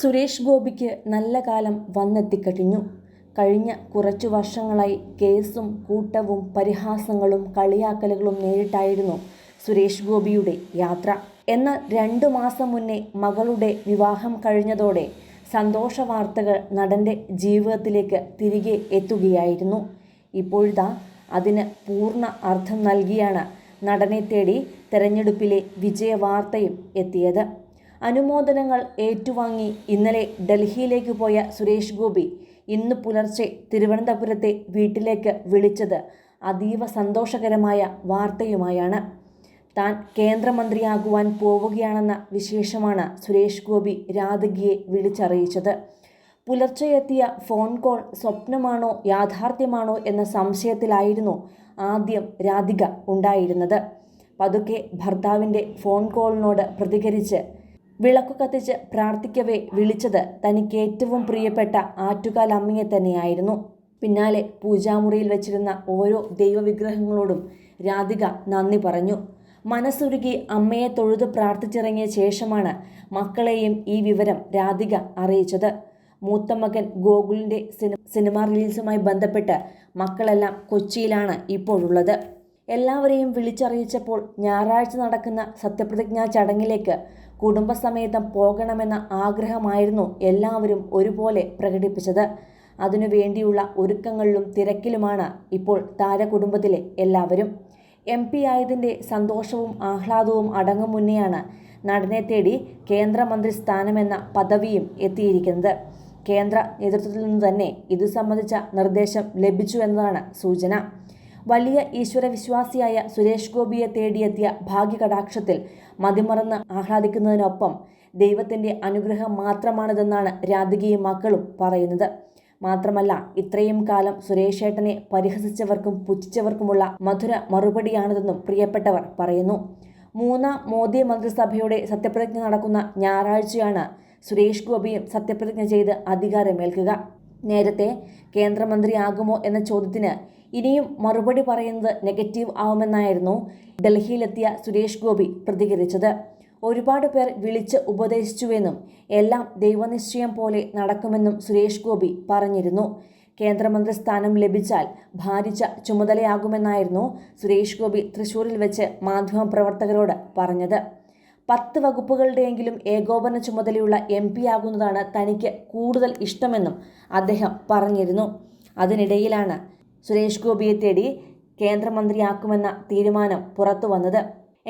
സുരേഷ് ഗോപിക്ക് നല്ല കാലം വന്നെത്തിക്കഴിഞ്ഞു. കഴിഞ്ഞ കുറച്ചു വർഷങ്ങളായി കേസും കൂട്ടവും പരിഹാസങ്ങളും കളിയാക്കലുകളും നേരിട്ടായിരുന്നു സുരേഷ് ഗോപിയുടെ യാത്ര. എന്നാൽ രണ്ടു മാസം മുന്നേ മകളുടെ വിവാഹം കഴിഞ്ഞതോടെ സന്തോഷ വാർത്തകൾ നടന്റെ ജീവിതത്തിലേക്ക് തിരികെ എത്തുകയായിരുന്നു. ഇപ്പോഴിതാ അതിന് പൂർണ അർത്ഥം നൽകിയാണ് നടനെ തേടി തെരഞ്ഞെടുപ്പിലെ വിജയവാർത്തയും എത്തിയത്. അനുമോദനങ്ങൾ ഏറ്റുവാങ്ങി ഇന്നലെ ഡൽഹിയിലേക്ക് പോയ സുരേഷ് ഗോപി ഇന്ന് പുലർച്ചെ തിരുവനന്തപുരത്തെ വീട്ടിലേക്ക് വിളിച്ചത് അതീവ സന്തോഷകരമായ വാർത്തയുമായാണ്. താൻ കേന്ദ്രമന്ത്രിയാകുവാൻ പോവുകയാണെന്ന വിശേഷമാണ് സുരേഷ് ഗോപി രാധികയെ വിളിച്ചറിയിച്ചത്. പുലർച്ചെ എത്തിയ ഫോൺ കോൾ സ്വപ്നമാണോ യാഥാർത്ഥ്യമാണോ എന്ന സംശയത്തിലായിരുന്നു ആദ്യം രാധിക ഉണ്ടായിരുന്നത്. പതുക്കെ ഭർത്താവിന്റെ ഫോൺ കോളിനോട് പ്രതികരിച്ച് വിളക്കു കത്തിച്ച് പ്രാർത്ഥിക്കവേ വിളിച്ചത് തനിക്ക് ഏറ്റവും പ്രിയപ്പെട്ട ആറ്റുകാൽ അമ്മയെ തന്നെയായിരുന്നു. പിന്നാലെ പൂജാമുറിയിൽ വെച്ചിരുന്ന ഓരോ ദൈവവിഗ്രഹങ്ങളോടും രാധിക നന്ദി പറഞ്ഞു. മനസ്സുരുകി അമ്മയെ തൊഴുത് പ്രാർത്ഥിച്ചിറങ്ങിയ ശേഷമാണ് മക്കളെയും ഈ വിവരം രാധിക അറിയിച്ചത്. മൂത്ത മകൻ ഗോകുലിന്റെ സിനിമ റിലീസുമായി ബന്ധപ്പെട്ട് മക്കളെല്ലാം കൊച്ചിയിലാണ് ഇപ്പോഴുള്ളത്. എല്ലാവരെയും വിളിച്ചറിയിച്ചപ്പോൾ ഞായറാഴ്ച നടക്കുന്ന സത്യപ്രതിജ്ഞാ ചടങ്ങിലേക്ക് കുടുംബസമേതം പോകണമെന്ന ആഗ്രഹമായിരുന്നു എല്ലാവരും ഒരുപോലെ പ്രകടിപ്പിച്ചത്. അതിനു വേണ്ടിയുള്ള ഒരുക്കങ്ങളിലും തിരക്കിലുമാണ് ഇപ്പോൾ താരകുടുംബത്തിലെ എല്ലാവരും. എം പി ആയതിന്റെ സന്തോഷവും ആഹ്ലാദവും അടങ്ങും മുന്നെയാണ് നടനെ തേടി കേന്ദ്രമന്ത്രി സ്ഥാനമെന്ന പദവിയും എത്തിയിരിക്കുന്നത്. കേന്ദ്ര നേതൃത്വത്തിൽ നിന്ന് തന്നെ ഇതു സംബന്ധിച്ച നിർദ്ദേശം ലഭിച്ചു എന്നതാണ് സൂചന. വലിയ ഈശ്വര വിശ്വാസിയായ സുരേഷ് ഗോപിയെ തേടിയെത്തിയ ഭാഗ്യകടാക്ഷത്തിൽ മതിമറന്ന് ആഹ്ലാദിക്കുന്നതിനൊപ്പം ദൈവത്തിന്റെ അനുഗ്രഹം മാത്രമാണിതെന്നാണ് രാധികയും മക്കളും പറയുന്നത്. മാത്രമല്ല ഇത്രയും കാലം സുരേഷേട്ടനെ പരിഹസിച്ചവർക്കും പുച്ഛിച്ചവർക്കുമുള്ള മധുര മറുപടിയാണിതെന്നും പ്രിയപ്പെട്ടവർ പറയുന്നു. മൂന്നാം മോദി മന്ത്രിസഭയുടെ സത്യപ്രതിജ്ഞ നടക്കുന്ന ഞായറാഴ്ചയാണ് സുരേഷ് ഗോപിയും സത്യപ്രതിജ്ഞ ചെയ്ത് അധികാരമേൽക്കുക. നേരത്തെ കേന്ദ്രമന്ത്രിയാകുമോ എന്ന ചോദ്യത്തിന് ഇനിയും മറുപടി പറയുന്നത് നെഗറ്റീവ് ആവുമെന്നായിരുന്നു ഡൽഹിയിലെത്തിയ സുരേഷ് ഗോപി പ്രതികരിച്ചത്. ഒരുപാട് പേർ വിളിച്ച് ഉപദേശിച്ചുവെന്നും എല്ലാം ദൈവനിശ്ചയം പോലെ നടക്കുമെന്നും സുരേഷ് ഗോപി പറഞ്ഞിരുന്നു. കേന്ദ്രമന്ത്രി സ്ഥാനം ലഭിച്ചാൽ ഭാരിച്ച ചുമതലയാകുമെന്നായിരുന്നു സുരേഷ് ഗോപി തൃശൂരിൽ വെച്ച് മാധ്യമപ്രവർത്തകരോട് പറഞ്ഞത്. പത്ത് വകുപ്പുകളുടെയെങ്കിലും ഏകോപന ചുമതലയുള്ള എം പി ആകുന്നതാണ് തനിക്ക് കൂടുതൽ ഇഷ്ടമെന്നും അദ്ദേഹം പറഞ്ഞിരുന്നു. അതിനിടയിലാണ് സുരേഷ് ഗോപിയെ തേടി കേന്ദ്രമന്ത്രിയാക്കുമെന്ന തീരുമാനം പുറത്തു വന്നത്.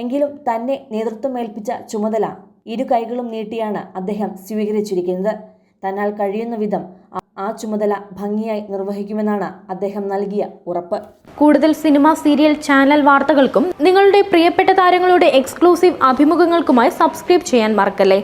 എങ്കിലും തന്നെ നേതൃത്വം ഏൽപ്പിച്ച ചുമതല ഇരു കൈകളും നീട്ടിയാണ് അദ്ദേഹം സ്വീകരിച്ചിരിക്കുന്നത്. തന്നാൽ കഴിയുന്ന വിധം ആ ചുമതല ഭംഗിയായി നിർവഹിക്കുമെന്നാണ് അദ്ദേഹം നൽകിയ ഉറപ്പ്. കൂടുതൽ സിനിമ സീരിയൽ ചാനൽ വാർത്തകൾക്കും നിങ്ങളുടെ പ്രിയപ്പെട്ട താരങ്ങളുടെ എക്സ്ക്ലൂസീവ് അഭിമുഖങ്ങൾക്കുമായി സബ്സ്ക്രൈബ് ചെയ്യാൻ മറക്കല്ലേ?